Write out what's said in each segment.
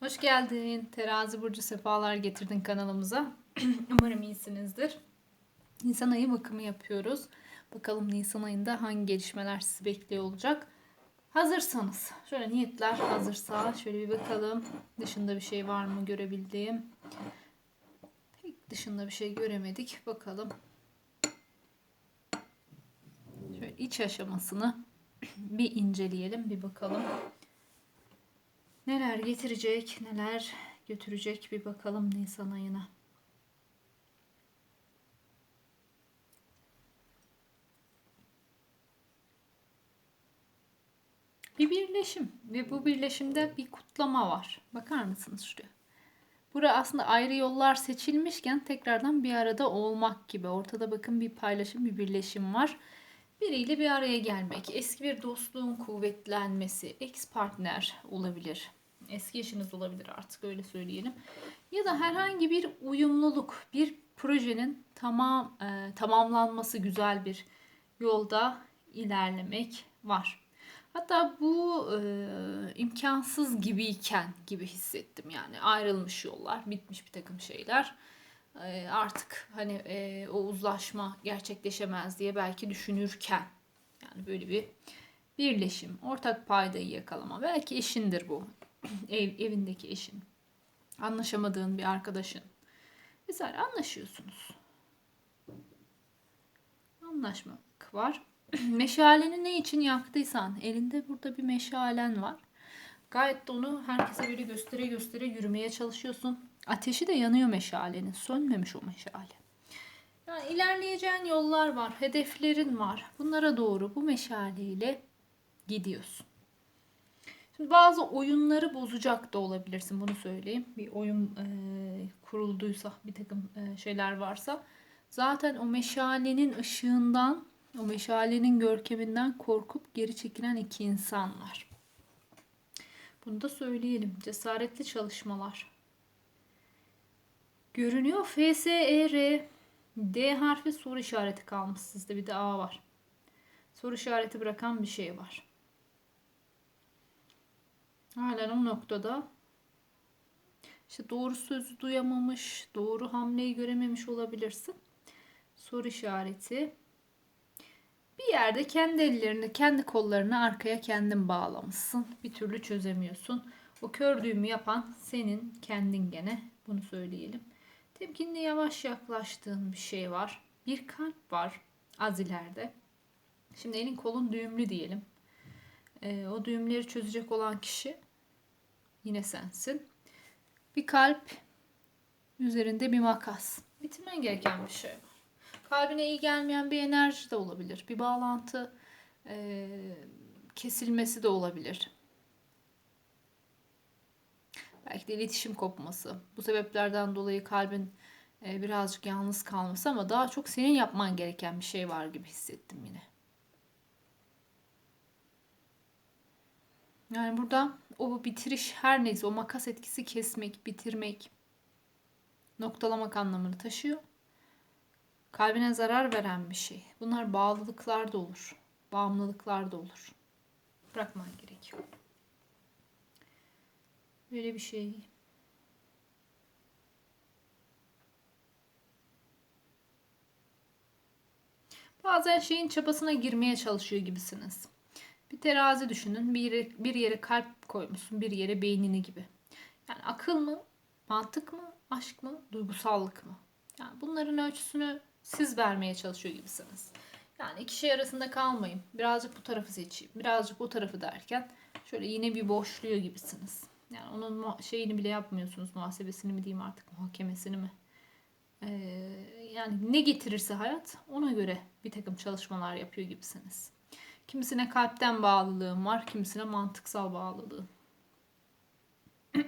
Hoş geldin. Terazi Burcu sefalar getirdin kanalımıza. Umarım iyisinizdir. Nisan ayı bakımı yapıyoruz. Bakalım Nisan ayında hangi gelişmeler sizi bekliyor olacak. Hazırsanız, şöyle niyetler hazırsa şöyle bir bakalım. Dışında bir şey var mı görebildiğim. Pek dışında bir şey göremedik. Bakalım. Şöyle iç aşamasını bir inceleyelim, bir bakalım. Neler getirecek, neler götürecek bir bakalım Nisan ayına. Bir birleşim ve bu birleşimde bir kutlama var. Bakar mısınız şuraya? Bura aslında ayrı yollar seçilmişken tekrardan bir arada olmak gibi. Ortada bakın bir paylaşım, bir birleşim var. Biriyle bir araya gelmek, eski bir dostluğun kuvvetlenmesi, ex partner olabilir. Eski eşiniz olabilir artık öyle söyleyelim. Ya da herhangi bir uyumluluk, bir projenin tamam e, tamamlanması güzel bir yolda ilerlemek var. Hatta bu e, imkansız gibiyken gibi hissettim yani ayrılmış yollar, bitmiş bir takım şeyler. E, artık hani e, o uzlaşma gerçekleşemez diye belki düşünürken yani böyle bir birleşim, ortak paydayı yakalama. Belki eşindir bu. Ev, evindeki eşin. Anlaşamadığın bir arkadaşın. Mesela anlaşıyorsunuz. Anlaşmak var. Meşaleni ne için yaktıysan elinde burada bir meşalen var. Gayet de onu herkese böyle göstere göstere yürümeye çalışıyorsun. Ateşi de yanıyor meşalenin. Sönmemiş o meşale. Yani ilerleyeceğin yollar var, hedeflerin var. Bunlara doğru bu meşaleyle gidiyorsun. Şimdi bazı oyunları bozacak da olabilirsin bunu söyleyeyim. Bir oyun e, kurulduysa, bir takım e, şeyler varsa zaten o meşalenin ışığından, o meşalenin görkeminden korkup geri çekilen iki insan var. Bunu da söyleyelim. Cesaretli çalışmalar. Görünüyor. F, S, E, R, D harfi soru işareti kalmış. Sizde bir de A var. Soru işareti bırakan bir şey var. Halen o noktada işte doğru sözü duyamamış, doğru hamleyi görememiş olabilirsin. Soru işareti. Bir yerde kendi ellerini, kendi kollarını arkaya kendin bağlamışsın. Bir türlü çözemiyorsun. O kör düğümü yapan senin kendin gene. Bunu söyleyelim. Temkinli yavaş yaklaştığın bir şey var. Bir kalp var az ileride. Şimdi elin kolun düğümlü diyelim. Ee, o düğümleri çözecek olan kişi yine sensin. Bir kalp üzerinde bir makas. Bitirmen gereken bir şey var. Kalbine iyi gelmeyen bir enerji de olabilir. Bir bağlantı e, kesilmesi de olabilir. Belki de iletişim kopması. Bu sebeplerden dolayı kalbin e, birazcık yalnız kalması ama daha çok senin yapman gereken bir şey var gibi hissettim yine. Yani burada o bitiriş her neyse o makas etkisi kesmek, bitirmek, noktalamak anlamını taşıyor. Kalbine zarar veren bir şey. Bunlar bağlılıklar da olur. Bağımlılıklar da olur. Bırakman gerekiyor. Böyle bir şey. Bazen şeyin çabasına girmeye çalışıyor gibisiniz. Bir terazi düşünün. Bir yere, bir yere kalp koymuşsun, bir yere beynini gibi. Yani akıl mı, mantık mı, aşk mı, duygusallık mı? Yani bunların ölçüsünü siz vermeye çalışıyor gibisiniz. Yani iki şey arasında kalmayın. Birazcık bu tarafı seçeyim, birazcık o tarafı derken şöyle yine bir boşluyor gibisiniz. Yani onun şeyini bile yapmıyorsunuz. Muhasebesini mi diyeyim artık, muhakemesini mi? Ee, yani ne getirirse hayat ona göre bir takım çalışmalar yapıyor gibisiniz. Kimisine kalpten bağlılığım var, kimisine mantıksal bağlılığım.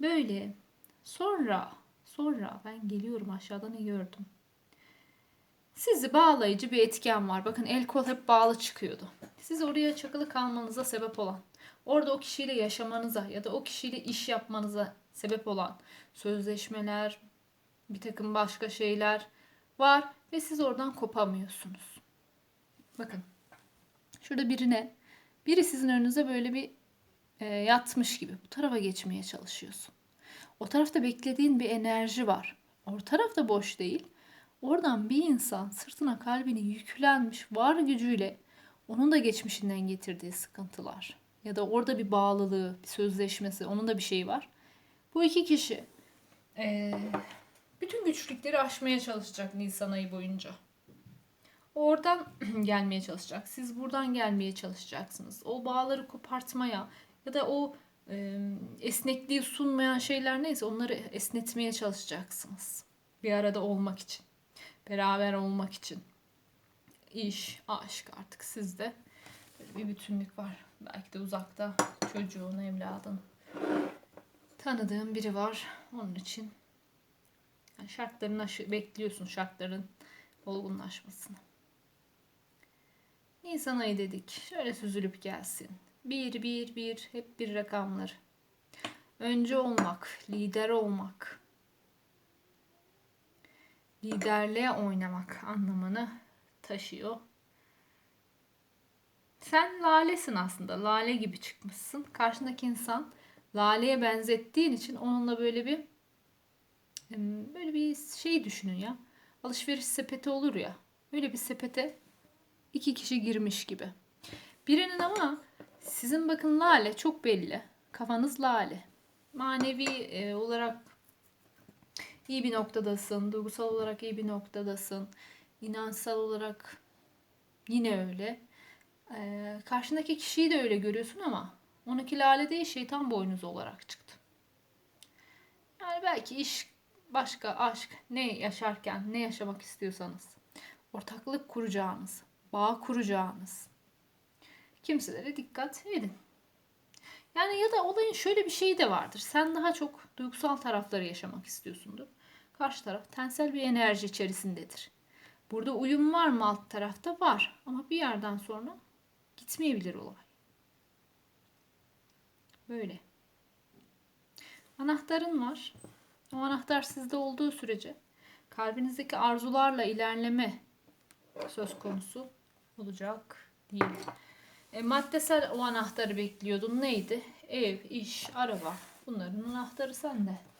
Böyle. Sonra, sonra ben geliyorum aşağıda ne gördüm? Sizi bağlayıcı bir etken var. Bakın el kol hep bağlı çıkıyordu. Siz oraya çakılı kalmanıza sebep olan, orada o kişiyle yaşamanıza ya da o kişiyle iş yapmanıza sebep olan sözleşmeler, bir takım başka şeyler var ve siz oradan kopamıyorsunuz. Bakın. Şurada birine biri sizin önünüze böyle bir e, yatmış gibi bu tarafa geçmeye çalışıyorsun. O tarafta beklediğin bir enerji var. O tarafta boş değil. Oradan bir insan sırtına kalbini yüklenmiş var gücüyle onun da geçmişinden getirdiği sıkıntılar ya da orada bir bağlılığı, bir sözleşmesi, onun da bir şeyi var. Bu iki kişi eee, bütün güçlükleri aşmaya çalışacak Nisan ayı boyunca. Oradan gelmeye çalışacak. Siz buradan gelmeye çalışacaksınız. O bağları kopartmaya ya da o e, esnekliği sunmayan şeyler neyse onları esnetmeye çalışacaksınız. Bir arada olmak için. Beraber olmak için. İş, aşk artık sizde. Bir bütünlük var. Belki de uzakta çocuğun, evladın. Tanıdığın biri var. Onun için yani şartların aşı, bekliyorsun şartların olgunlaşmasını. Nisan ayı dedik. Şöyle süzülüp gelsin. Bir, bir, bir. Hep bir rakamlar. Önce olmak, lider olmak. Liderliğe oynamak anlamını taşıyor. Sen lalesin aslında. Lale gibi çıkmışsın. Karşındaki insan laleye benzettiğin için onunla böyle bir böyle bir şey düşünün ya. Alışveriş sepeti olur ya. Öyle bir sepete iki kişi girmiş gibi. Birinin ama sizin bakın lale çok belli. Kafanız lale. Manevi e, olarak iyi bir noktadasın. Duygusal olarak iyi bir noktadasın. İnançsal olarak yine öyle. E, karşındaki kişiyi de öyle görüyorsun ama onunki lale değil şeytan boynuzu olarak çıktı. Yani belki iş başka aşk ne yaşarken ne yaşamak istiyorsanız ortaklık kuracağınız, bağ kuracağınız kimselere dikkat edin. Yani ya da olayın şöyle bir şeyi de vardır. Sen daha çok duygusal tarafları yaşamak istiyorsundur. Karşı taraf tensel bir enerji içerisindedir. Burada uyum var mı alt tarafta? Var. Ama bir yerden sonra gitmeyebilir olay. Böyle. Anahtarın var. O anahtar sizde olduğu sürece kalbinizdeki arzularla ilerleme söz konusu olacak değil. E, maddesel o anahtarı bekliyordun. Neydi? Ev, iş, araba. Bunların anahtarı sende.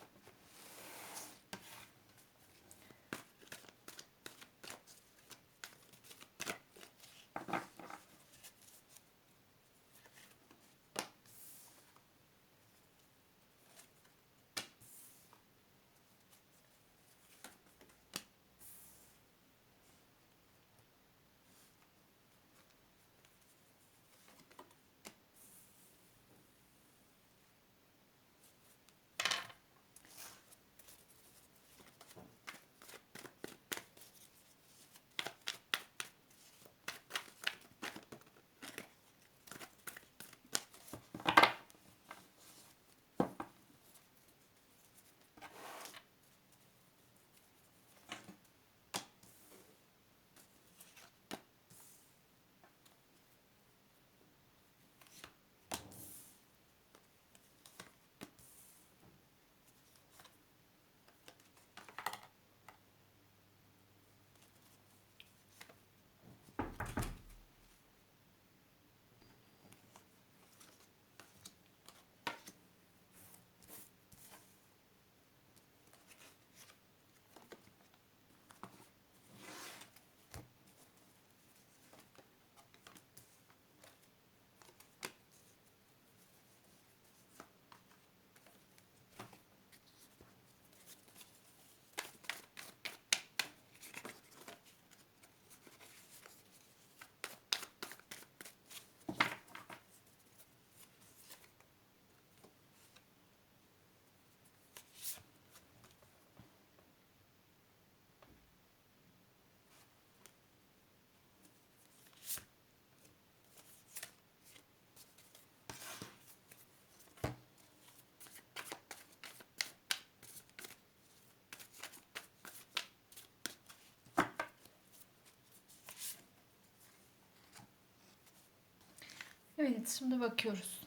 Evet, şimdi bakıyoruz.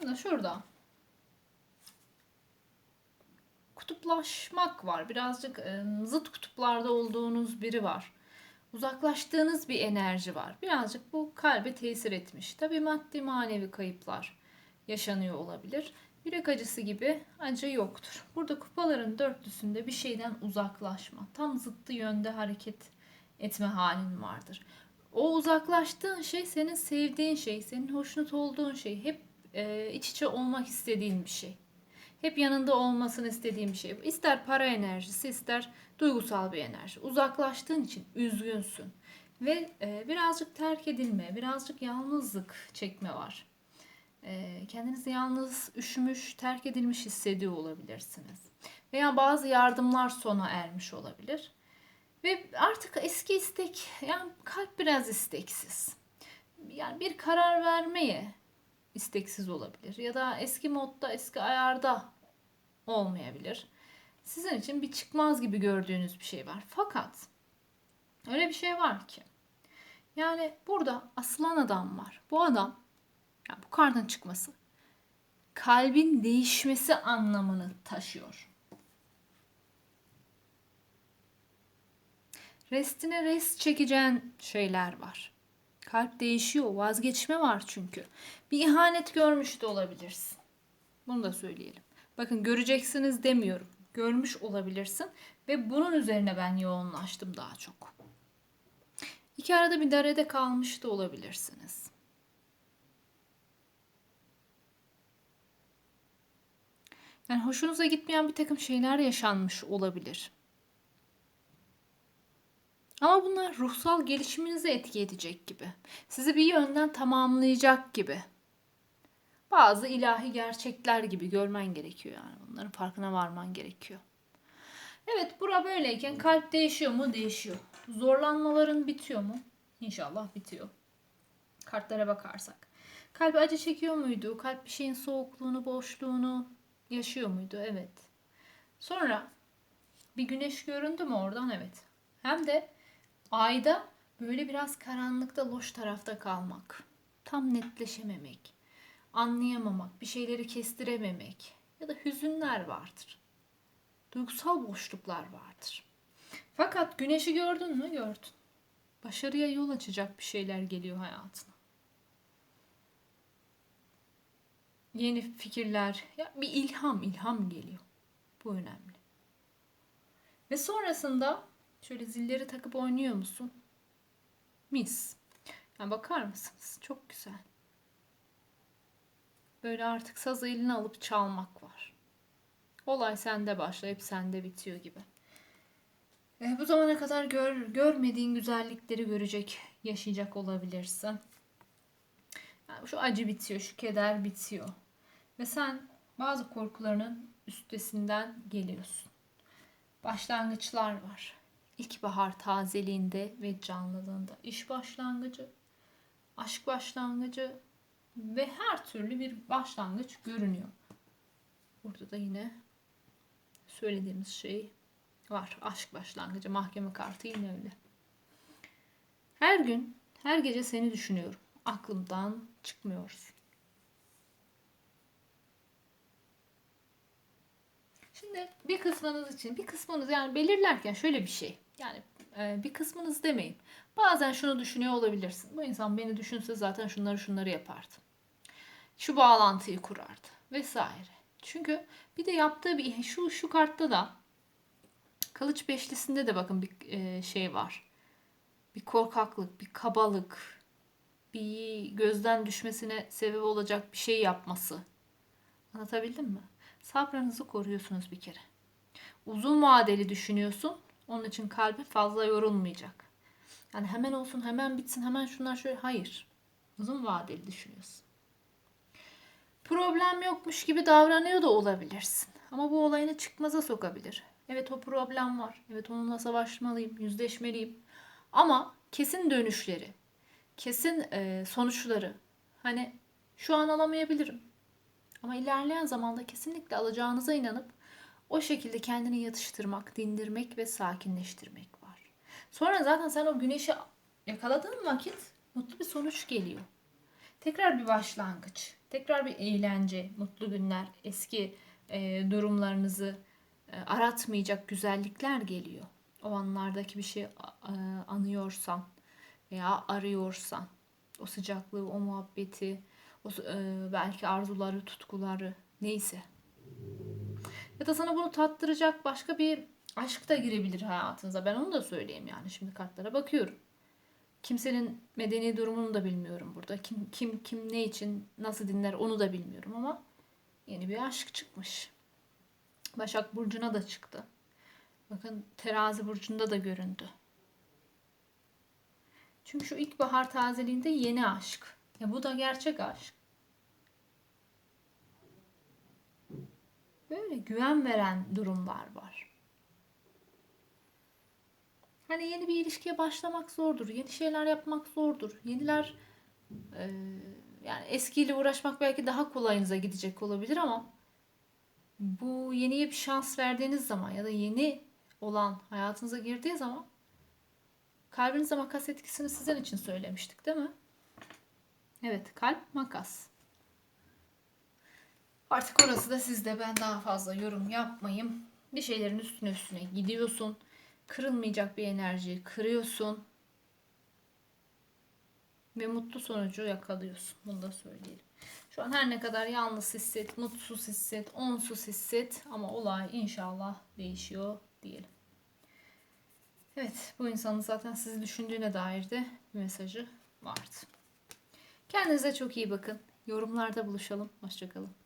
Şimdi şurada kutuplaşmak var. Birazcık e, zıt kutuplarda olduğunuz biri var. uzaklaştığınız bir enerji var. Birazcık bu kalbe tesir etmiş. Tabii maddi manevi kayıplar yaşanıyor olabilir. Yürek acısı gibi acı yoktur. Burada kupaların dörtlüsünde bir şeyden uzaklaşma, tam zıttı yönde hareket etme halin vardır. O uzaklaştığın şey senin sevdiğin şey, senin hoşnut olduğun şey, hep e, iç içe olmak istediğin bir şey. Hep yanında olmasını istediğin bir şey. İster para enerjisi, ister duygusal bir enerji. Uzaklaştığın için üzgünsün. Ve e, birazcık terk edilme, birazcık yalnızlık çekme var. E, kendinizi yalnız, üşümüş, terk edilmiş hissediyor olabilirsiniz. Veya bazı yardımlar sona ermiş olabilir. Ve artık eski istek, yani kalp biraz isteksiz. Yani bir karar vermeye isteksiz olabilir. Ya da eski modda, eski ayarda olmayabilir. Sizin için bir çıkmaz gibi gördüğünüz bir şey var. Fakat öyle bir şey var ki. Yani burada asılan adam var. Bu adam, yani bu kartın çıkması kalbin değişmesi anlamını taşıyor. Restine rest çekeceğin şeyler var. Kalp değişiyor, vazgeçme var çünkü. Bir ihanet görmüş de olabilirsin. Bunu da söyleyelim. Bakın göreceksiniz demiyorum. Görmüş olabilirsin ve bunun üzerine ben yoğunlaştım daha çok. İki arada bir derede kalmış da olabilirsiniz. Yani hoşunuza gitmeyen bir takım şeyler yaşanmış olabilir. Ama bunlar ruhsal gelişiminize etki edecek gibi. Sizi bir yönden tamamlayacak gibi. Bazı ilahi gerçekler gibi görmen gerekiyor yani. Bunların farkına varman gerekiyor. Evet bura böyleyken kalp değişiyor mu? Değişiyor. Zorlanmaların bitiyor mu? İnşallah bitiyor. Kartlara bakarsak. Kalp acı çekiyor muydu? Kalp bir şeyin soğukluğunu, boşluğunu yaşıyor muydu? Evet. Sonra bir güneş göründü mü oradan? Evet. Hem de ayda böyle biraz karanlıkta loş tarafta kalmak. Tam netleşememek. Anlayamamak, bir şeyleri kestirememek ya da hüzünler vardır. Duygusal boşluklar vardır. Fakat güneşi gördün mü? Gördün. Başarıya yol açacak bir şeyler geliyor hayatına. Yeni fikirler, ya bir ilham, ilham geliyor. Bu önemli. Ve sonrasında şöyle zilleri takıp oynuyor musun? Mis. Yani bakar mısınız? Çok güzel. Böyle artık sazı eline alıp çalmak var. Olay sende başlayıp sende bitiyor gibi. E, bu zamana kadar gör, görmediğin güzellikleri görecek, yaşayacak olabilirsin. Yani şu acı bitiyor, şu keder bitiyor. Ve sen bazı korkularının üstesinden geliyorsun. Başlangıçlar var. İlkbahar tazeliğinde ve canlılığında. iş başlangıcı, aşk başlangıcı ve her türlü bir başlangıç görünüyor. Burada da yine söylediğimiz şey var. Aşk başlangıcı, mahkeme kartı yine öyle. Her gün, her gece seni düşünüyorum. Aklımdan çıkmıyorsun. Şimdi bir kısmınız için, bir kısmınız yani belirlerken şöyle bir şey. Yani e, bir kısmınız demeyin. Bazen şunu düşünüyor olabilirsin. Bu insan beni düşünse zaten şunları şunları yapardı. Şu bağlantıyı kurardı vesaire. Çünkü bir de yaptığı bir şu şu kartta da Kılıç beşlisinde de bakın bir e, şey var. Bir korkaklık, bir kabalık, bir gözden düşmesine sebep olacak bir şey yapması. Anlatabildim mi? Sabrınızı koruyorsunuz bir kere. Uzun vadeli düşünüyorsun. Onun için kalbi fazla yorulmayacak. Yani hemen olsun, hemen bitsin, hemen şunlar şöyle. Hayır. Uzun vadeli düşünüyorsun. Problem yokmuş gibi davranıyor da olabilirsin. Ama bu olayını çıkmaza sokabilir. Evet o problem var. Evet onunla savaşmalıyım, yüzleşmeliyim. Ama kesin dönüşleri, kesin e, sonuçları hani şu an alamayabilirim. Ama ilerleyen zamanda kesinlikle alacağınıza inanıp o şekilde kendini yatıştırmak, dindirmek ve sakinleştirmek var. Sonra zaten sen o güneşi yakaladığın vakit mutlu bir sonuç geliyor. Tekrar bir başlangıç, tekrar bir eğlence, mutlu günler, eski e, durumlarınızı e, aratmayacak güzellikler geliyor. o anlardaki bir şey e, anıyorsan veya arıyorsan o sıcaklığı, o muhabbeti, o e, belki arzuları, tutkuları neyse. Ya da sana bunu tattıracak başka bir aşk da girebilir hayatınıza. Ben onu da söyleyeyim yani. Şimdi kartlara bakıyorum. Kimsenin medeni durumunu da bilmiyorum burada. Kim kim kim ne için nasıl dinler onu da bilmiyorum ama yeni bir aşk çıkmış. Başak burcuna da çıktı. Bakın terazi burcunda da göründü. Çünkü şu ilkbahar tazeliğinde yeni aşk. Ya bu da gerçek aşk. Böyle güven veren durumlar var. Hani yeni bir ilişkiye başlamak zordur. Yeni şeyler yapmak zordur. Yeniler e, yani eskiyle uğraşmak belki daha kolayınıza gidecek olabilir ama bu yeniye bir şans verdiğiniz zaman ya da yeni olan hayatınıza girdiği zaman kalbinize makas etkisini sizin için söylemiştik değil mi? Evet kalp makas. Artık orası da sizde. Ben daha fazla yorum yapmayayım. Bir şeylerin üstüne üstüne gidiyorsun. Kırılmayacak bir enerji kırıyorsun. Ve mutlu sonucu yakalıyorsun. Bunu da söyleyelim. Şu an her ne kadar yalnız hisset, mutsuz hisset, onsuz hisset ama olay inşallah değişiyor diyelim. Evet, bu insanın zaten sizi düşündüğüne dair de bir mesajı vardı. Kendinize çok iyi bakın. Yorumlarda buluşalım. Hoşçakalın.